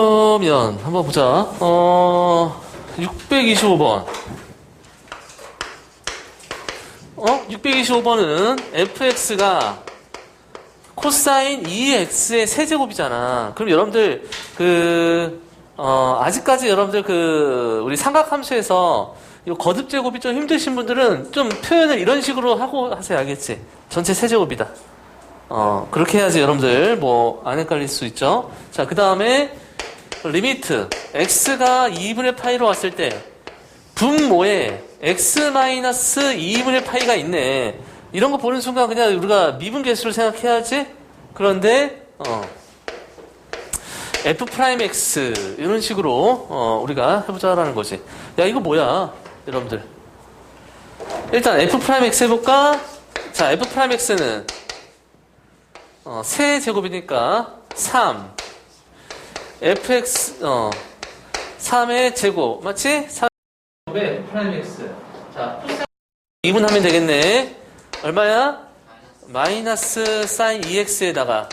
그러면 한번 보자. 어, 625번. 어? 625번은 fx가 코사인 2x의 세제곱이잖아. 그럼 여러분들 그 어, 아직까지 여러분들 그 우리 삼각함수에서 이 거듭 제곱이 좀 힘드신 분들은 좀 표현을 이런 식으로 하고 하세요. 알겠지? 전체 세제곱이다. 어, 그렇게 해야지 여러분들 뭐 안 헷갈릴 수 있죠. 자, 그 다음에 리미트 x가 2분의 파이로 왔을 때 분모에 x-2분의 2분의 파이가 있네. 이런 거 보는 순간 그냥 우리가 미분 계수를 생각해야지. 그런데 어, f 프라임 x 이런 식으로 어, 우리가 해보자라는 거지. 야 이거 뭐야, 여러분들? 일단 f 프라임 x 해볼까? 자, f 프라임 x는 어, 세 제곱이니까 3 fx 어 3의 제곱 맞지? 3의 프라임 x 자 2분하면 되겠네 얼마야? 마이너스 사인 2x에다가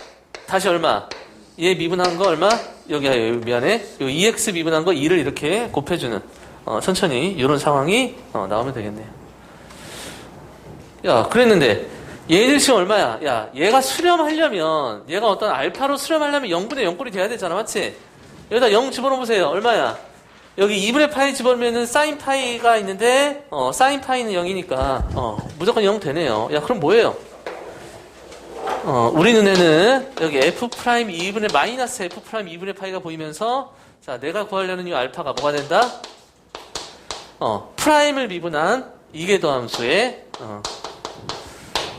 다시 얼마? 얘 미분한 거 얼마? 여기 미안해 요 2x 미분한 거 2를 이렇게 곱해주는 어, 천천히 이런 상황이 어, 나오면 되겠네요 야 그랬는데 얘들 지금 얼마야? 야, 얘가 수렴하려면, 얘가 어떤 알파로 수렴하려면 0분의 0꼴이 돼야 되잖아, 맞지? 여기다 0 집어넣어보세요. 얼마야? 여기 2분의 파이 집어넣으면은 사인 파이가 있는데, 어, 사인 파이는 0이니까, 어, 무조건 0 되네요. 야, 그럼 뭐예요? 어, 우리 눈에는 여기 f 프라임 2분의 마이너스 f 프라임 2분의 파이가 보이면서, 자, 내가 구하려는 이 알파가 뭐가 된다? 어, 프라임을 미분한 이계도 함수의, 어,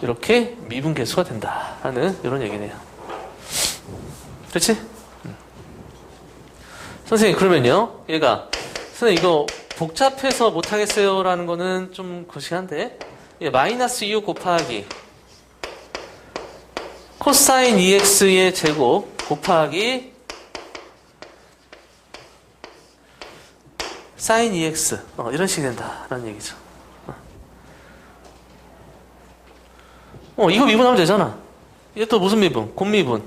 이렇게 미분 계수가 된다 하는 이런 얘기네요. 그렇지? 음. 선생님 그러면요 얘가 선생님 이거 복잡해서 못하겠어요 라는 거는 좀 거시한데 예, 마이너스 2 곱하기 코사인 2x의 제곱 곱하기 사인 2x 어, 이런 식이 된다라는 얘기죠. 어, 이거 미분하면 되잖아. 이게 또 무슨 미분? 곱미분.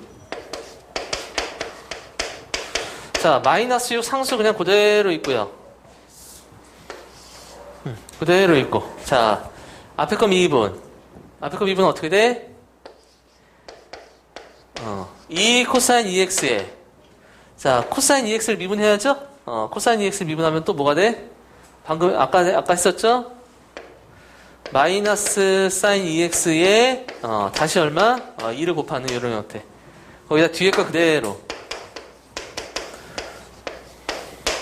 자, 마이너스 6 상수 그냥 그대로 있고요. 음, 그대로 있고. 자, 앞에 거 미분. 앞에 거 미분은 어떻게 돼? 어, 2 코사인 2x에. 자, 코사인 2x를 미분해야죠? 어, 코사인 2x 미분하면 또 뭐가 돼? 방금, 아까, 아까 했었죠? 마이너스 사인 2x에 어, 다시 얼마? 어, 2를 곱하는 이런 형태. 거기다 뒤에 거 그대로.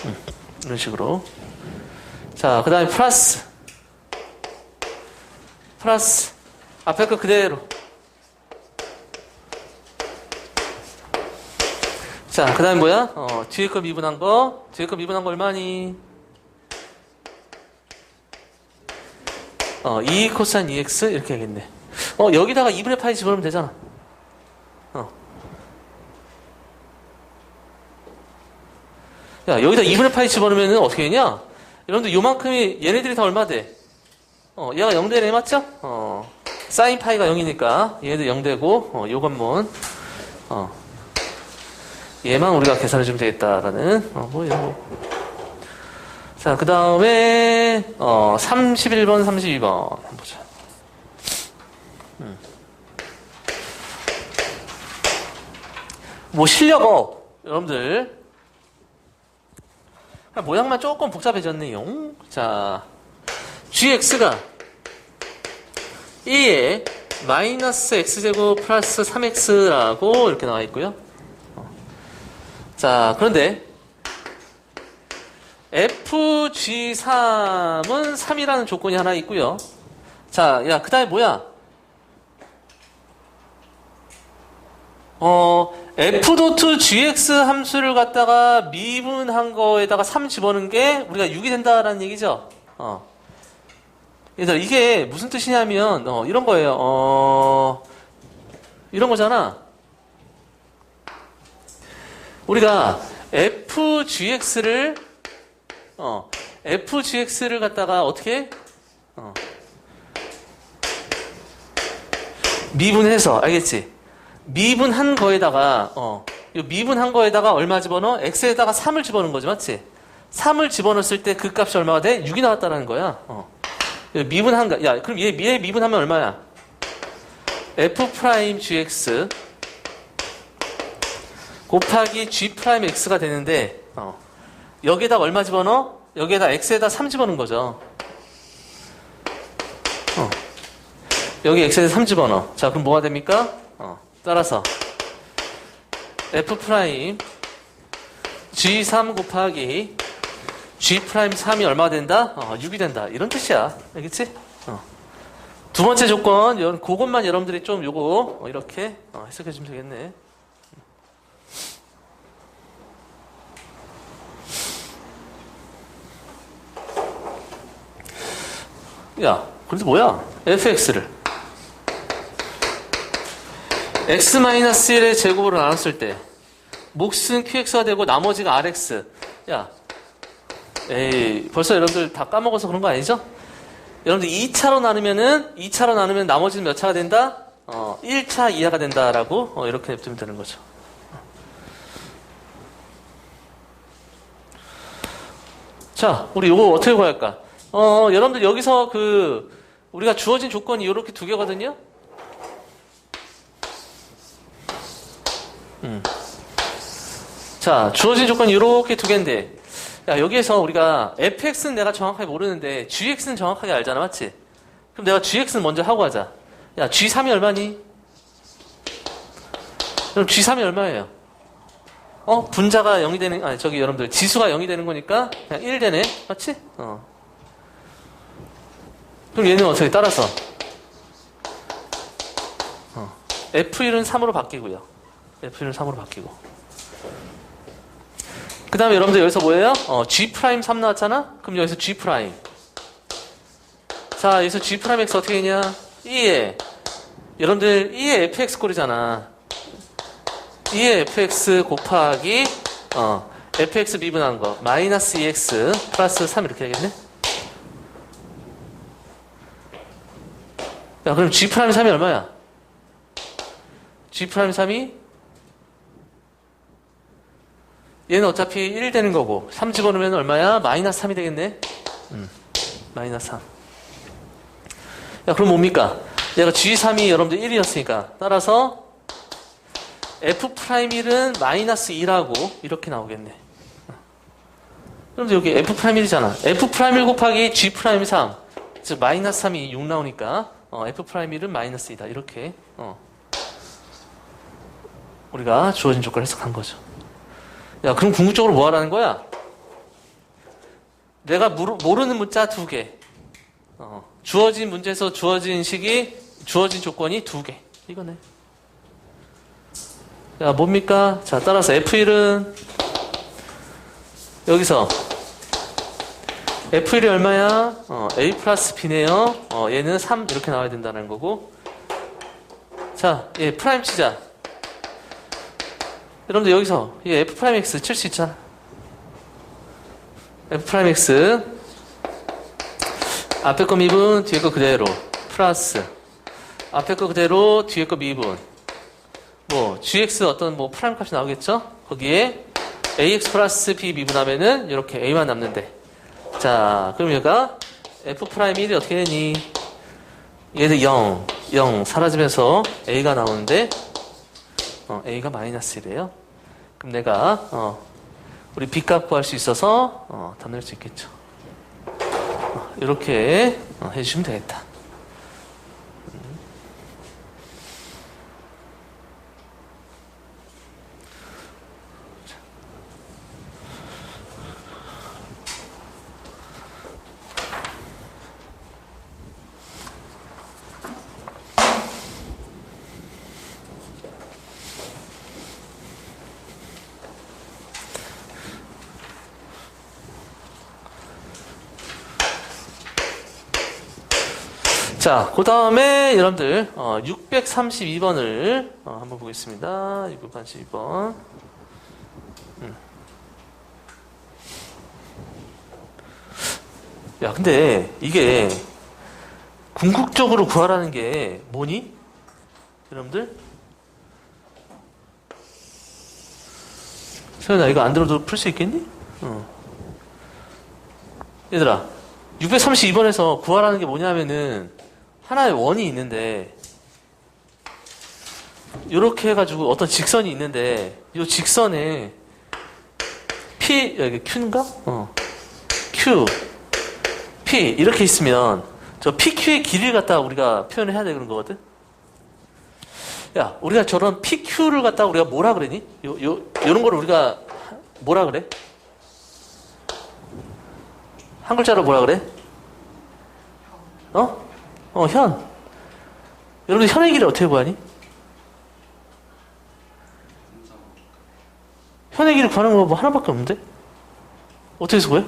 음, 이런 식으로. 자, 그 다음에 플러스. 플러스. 앞에 거 그대로. 자, 그 다음에 뭐야? 어, 뒤에 거 미분한 거. 뒤에 거 미분한 거 얼마니? 어, 2 코사인 2x 이렇게 하겠네. 어, 여기다가 2분의 파이 집어넣으면 되잖아. 어. 야, 여기다 2분의 파이 집어넣으면 어떻게 되냐? 여러분들 요만큼이 얘네들이 다 얼마 돼? 어, 얘가 0 되네, 맞죠? 어, 사인 파이가 0이니까 얘네들 0 되고, 어, 요것만, 어, 얘만 우리가 계산해 주면 되겠다라는, 어, 뭐, 이런 거. 자, 그 다음에, 어, 31번, 32번. 한번 보자. 음. 뭐, 실력어. 여러분들. 모양만 조금 복잡해졌네요. 자, gx가 2에 마이너스 x제곱 플러스 3x라고 이렇게 나와 있고요. 어. 자, 그런데, FG3은 3이라는 조건이 하나 있고요. 자, 야, 그 다음에 뭐야? 어, F.GX 함수를 갖다가 미분한 거에다가 3 집어넣은 게 우리가 6이 된다라는 얘기죠. 어. 얘들아, 이게 무슨 뜻이냐면, 어, 이런 거예요. 어, 이런 거잖아. 우리가 FGX를 어, FGX를 갖다가 어떻게? 어. 미분해서, 알겠지? 미분한 거에다가, 어, 이 미분한 거에다가 얼마 집어넣어? x에다가 3을 집어넣은 거지, 맞지? 3을 집어넣었을 때 그 값이 얼마가 돼? 6이 나왔다는 거야. 어. 이 미분한 거, 야, 그럼 얘, 얘 미분하면 얼마야? f 프라임 gx 곱하기 g 프라임 x가 되는데, 어. 여기에다 얼마 집어넣어? 여기에다 x에다 3 집어넣은 거죠. 어. 여기 x에다 3 집어넣어. 자, 그럼 뭐가 됩니까? 어. 따라서 f 프라임 g3 곱하기 g 프라임 3이 얼마 된다? 어, 6이 된다. 이런 뜻이야. 알겠지? 어. 두 번째 조건, 여- 그것만 여러분들이 좀 요거 어, 이렇게 어, 해석해 주면 되겠네. 야, 그래도 뭐야? fx를 x-1의 제곱으로 나눴을 때 몫은 qx가 되고 나머지가 rx. 야, 에이, 벌써 여러분들 다 까먹어서 그런 거 아니죠? 여러분들 2차로 나누면은 2차로 나누면 나머지는 몇 차가 된다? 어, 1차 이하가 된다라고 어, 이렇게 냅두면 되는 거죠. 자, 우리 이거 어떻게 구할까? 어, 여러분들 여기서 그 우리가 주어진 조건이 이렇게 두 개거든요. 음. 자, 주어진 조건이 이렇게 두 개인데, 야, 여기에서 우리가 fx는 내가 정확하게 모르는데, gx는 정확하게 알잖아, 맞지? 그럼 내가 gx는 먼저 하고 하자. 야, g3이 얼마니? 그럼 g3이 얼마예요? 어? 분자가 0이 되는, 아니, 저기 여러분들, 지수가 0이 되는 거니까, 그냥 1 되네? 맞지? 어. 그럼 얘는 어떻게 따라서? 어. f1은 3으로 바뀌고요. F는 3으로 바뀌고. 그 다음에 여러분들 여기서 뭐예요? 어, G 프라임 3 나왔잖아? 그럼 여기서 G 프라임. 자, 여기서 G 프라임 X 어떻게 되냐? 2에. 여러분들 2에 FX 꼴이잖아. 2에 FX 곱하기, 어, FX 미분한 거. 마이너스 2X 플러스 3 이렇게 되겠네? 야, 그럼 G 프라임 3이 얼마야? G 프라임 3이 얘는 어차피 1 되는 거고 3 집어넣으면 얼마야? 마이너스 3이 되겠네? 음, 마이너스 3 야 그럼 뭡니까? 얘가 G3이 여러분들 1이었으니까 따라서 F'1은 마이너스 2라고 이렇게 나오겠네 그럼 여기 F'1이잖아 F'1 곱하기 G'3 즉 마이너스 3이 6 나오니까 어, F'1은 마이너스 2다 이렇게 어. 우리가 주어진 조건을 해석한 거죠 야, 그럼 궁극적으로 뭐 하라는 거야? 내가 모르, 모르는 문자 두 개. 어, 주어진 문제에서 주어진 식이, 주어진 조건이 두 개. 이거네. 야, 뭡니까? 자, 따라서 F1은, 여기서, F1이 얼마야? 어, A 플러스 B네요. 어, 얘는 3 이렇게 나와야 된다는 거고. 자, 얘 프라임 치자. 여러분들 여기서 이 f 프라임 x 칠 수 있잖아. f 프라임 x 앞에 거 미분 뒤에 거 그대로 플러스 앞에 거 그대로 뒤에 거 미분 뭐 gx 어떤 뭐 프라임 값이 나오겠죠? 거기에 ax 플러스 b 미분하면은 이렇게 a만 남는데 자 그럼 얘가 f 프라임 1이 어떻게 되니? 얘는 0, 0 사라지면서 a가 나오는데 어, a가 마이너스 1이에요. 그럼 내가 어, 우리 b값 구할 수 있어서 어, 다 넣을 수 있겠죠. 어, 이렇게 어, 해주시면 되겠다. 자, 그 다음에 여러분들 어, 632번을 어, 한번 보겠습니다. 632번. 음. 야, 근데 이게 궁극적으로 구하라는 게 뭐니? 여러분들? 소연아, 이거 안 들어도 풀 수 있겠니? 어. 얘들아, 632번에서 구하라는 게 뭐냐면은, 하나의 원이 있는데, 이렇게 해가지고 어떤 직선이 있는데, 이 직선에, P, 여기 Q인가? 어. Q, P, 이렇게 있으면, 저 PQ의 길이를 갖다가 우리가 표현을 해야 되는 거거든? 야, 우리가 저런 PQ를 갖다가 우리가 뭐라 그러니? 요, 요, 요런 거를 우리가 뭐라 그래? 한 글자로 뭐라 그래? 어? 어, 현. 여러분들 현의 길이 어떻게 구하니? 현의 길을 구하는 거 뭐 하나밖에 없는데? 어떻게 해서 구해?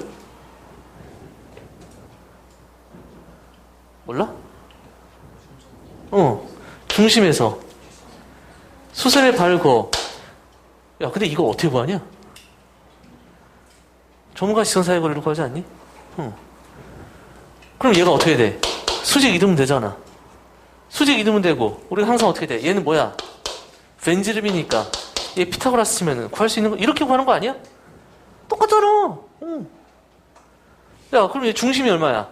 몰라? 어, 중심에서 수세를 밟고 야 근데 이거 어떻게 구하냐? 전문가 시선 사이 거리를 구하지 않니? 어. 그럼 얘가 어떻게 돼? 수직 이동은 되잖아. 수직 이동은 되고 우리가 항상 어떻게 돼? 얘는 뭐야? 벤지름이니까 얘 피타고라스 치면은 구할 수 있는 거 이렇게 구하는 거 아니야? 똑같잖아. 응. 야 그럼 얘 중심이 얼마야?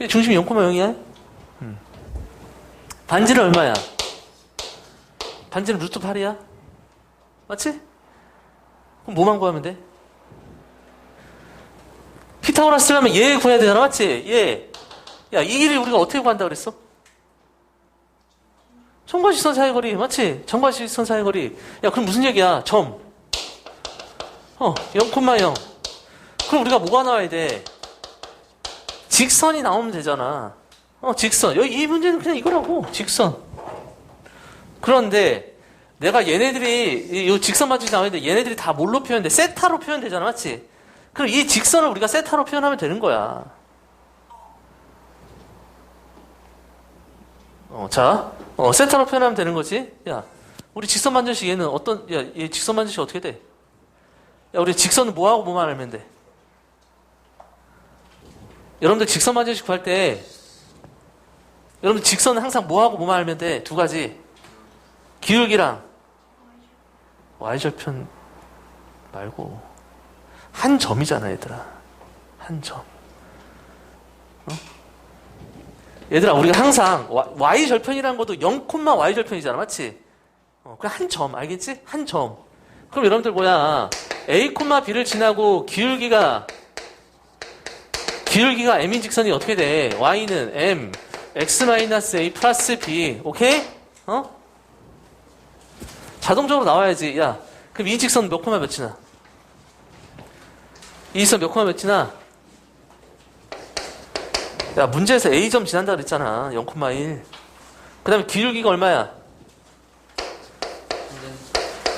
얘 중심이 0,0이야? 음. 반지는 얼마야? 반지는 루트 8이야? 맞지? 그럼 뭐만 구하면 돼? 피타고라스 하면 얘 구해야 되잖아, 맞지? 얘. 야, 이 길을 우리가 어떻게 구한다 그랬어? 정과시선 사이거리, 맞지? 정과시선 사이거리. 야, 그럼 무슨 얘기야? 점. 어, 0,0. 그럼 우리가 뭐가 나와야 돼? 직선이 나오면 되잖아. 어, 직선. 여기 이 문제는 그냥 이거라고. 직선. 그런데 내가 얘네들이 이 직선 맞추기 나오는데 얘네들이 다 뭘로 표현돼? 세타로 표현되잖아, 맞지? 그럼 이 직선을 우리가 세타로 표현하면 되는 거야. 어, 자, 어, 세타로 표현하면 되는 거지. 야, 우리 직선 만전식 얘는 어떤? 야, 얘 직선 만전식 어떻게 돼? 야, 우리 직선은 뭐하고 뭐만 알면 돼? 여러분들 직선 만전식 구할 때 여러분들 직선은 항상 뭐하고 뭐만 알면 돼? 두 가지. 기울기랑 y절편 말고 한 점이잖아 얘들아 한 점. 어? 얘들아 우리가 항상 y절편이라는 것도 0, y절편이잖아 맞지? 어, 그냥 한 점 알겠지? 한 점. 그럼 여러분들 뭐야 a, b를 지나고 기울기가 기울기가 m인 직선이 어떻게 돼? y는 m x-a 플러스 b 오케이? 어? 자동적으로 나와야지. 야, 그럼 이 직선 몇 코마 몇이나? 이 직선 몇 코마 몇이나? 야, 문제에서 A점 지난다 그랬잖아. 0,1. 그 다음에 기울기가 얼마야?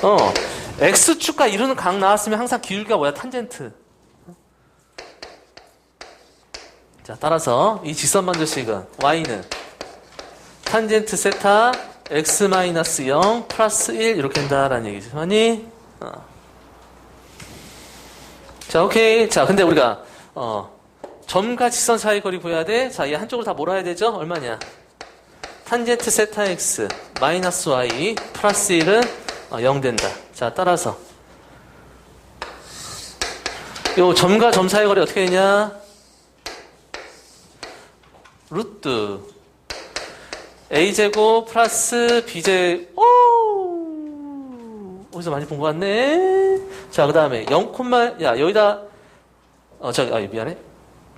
어, X축과 이루는 각 나왔으면 항상 기울기가 뭐야? 탄젠트. 자, 따라서 이 직선 만들식은 Y는 탄젠트 세타 x-0 플러스 1 이렇게 된다라는 얘기죠. 아니? 어. 자, 오케이. 자, 근데 우리가 어, 점과 직선 사이 거리 구해야 돼. 자, 이 한쪽으로 다 몰아야 되죠? 얼마냐? 탄젠트 세타 x 마이너스 y 플러스 1은 어, 0 된다. 자, 따라서 요 점과 점 사이 거리 어떻게 되냐? 루트 a제곱 플러스 b제 오 어디서 많이 본 것 같네 자 그 다음에 0, 야 여기다 어 저기 아 미안해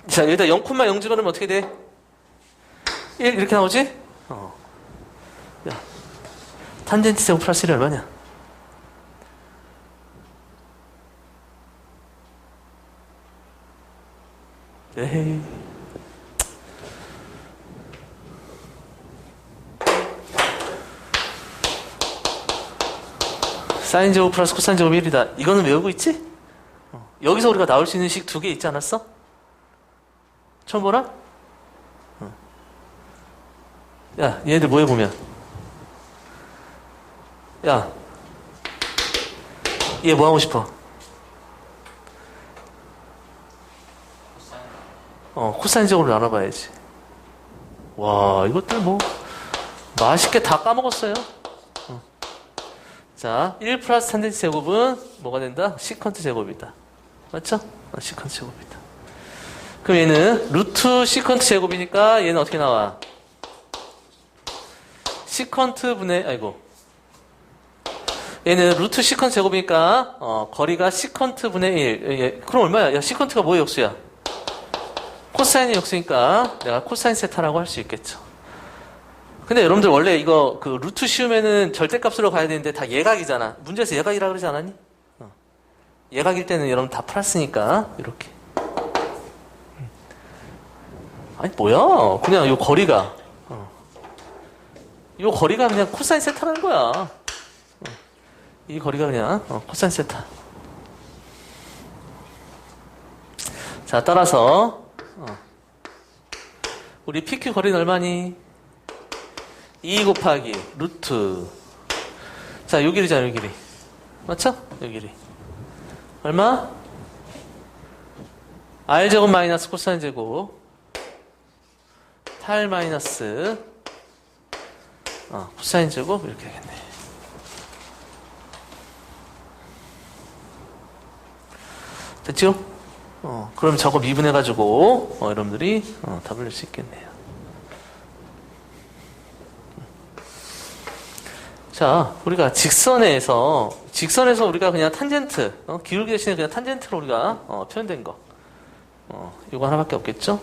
자 여기다 0, 0 집어넣으면 어떻게 돼? 1 이렇게 나오지? 어. 야 탄젠트 제곱 플러스 1이 얼마냐? 에헤이 사인 제곱 플러스 코사인 제곱 1이다. 이거는 외우고 있지? 어. 여기서 우리가 나올 수 있는 식 두 개 있지 않았어? 처음 보나? 어. 야, 얘네들 뭐 해보면? 야, 얘 뭐 하고 싶어? 어, 코사인 제곱을 나눠봐야지. 와, 이것들 뭐, 맛있게 다 까먹었어요. 자, 자, 1 플러스 탄젠트 제곱은 뭐가 된다? 시컨트 제곱이다. 맞죠? 어, 시컨트 제곱이다. 그럼 얘는 루트 시컨트 제곱이니까 얘는 어떻게 나와? 시컨트 분의, 아이고. 얘는 루트 시컨트 제곱이니까, 어, 거리가 시컨트 분의 1. 예, 그럼 얼마야? 야, 시컨트가 뭐의 역수야? 코사인의 역수니까 내가 코사인 세타라고 할 수 있겠죠. 근데 여러분들 원래 이거 그 루트 씌우면은 절대값으로 가야 되는데 다 예각이잖아. 문제에서 예각이라 그러지 않았니? 어. 예각일 때는 여러분 다 풀었으니까 이렇게. 음. 아니 뭐야? 그냥 요 거리가 어. 요 거리가 그냥 코사인 세타라는 거야. 어. 이 거리가 그냥 어, 코사인 세타. 자 따라서 어. 우리 PQ 거리는 얼마니? 2 곱하기 루트 자, 요 길이잖아, 요 길이. 맞죠? 요 길이. 얼마? R 제곱 마이너스 코사인 제곱 탈 마이너스 어, 코사인 제곱 이렇게 되겠네. 됐죠? 어, 그럼 저거 미분해가지고 어, 여러분들이 어, 답을 낼 수 있겠네요. 자, 우리가 직선에서 직선에서 우리가 그냥 탄젠트 어, 기울기 대신에 그냥 탄젠트로 우리가 어, 표현된 거 어, 이거 하나밖에 없겠죠?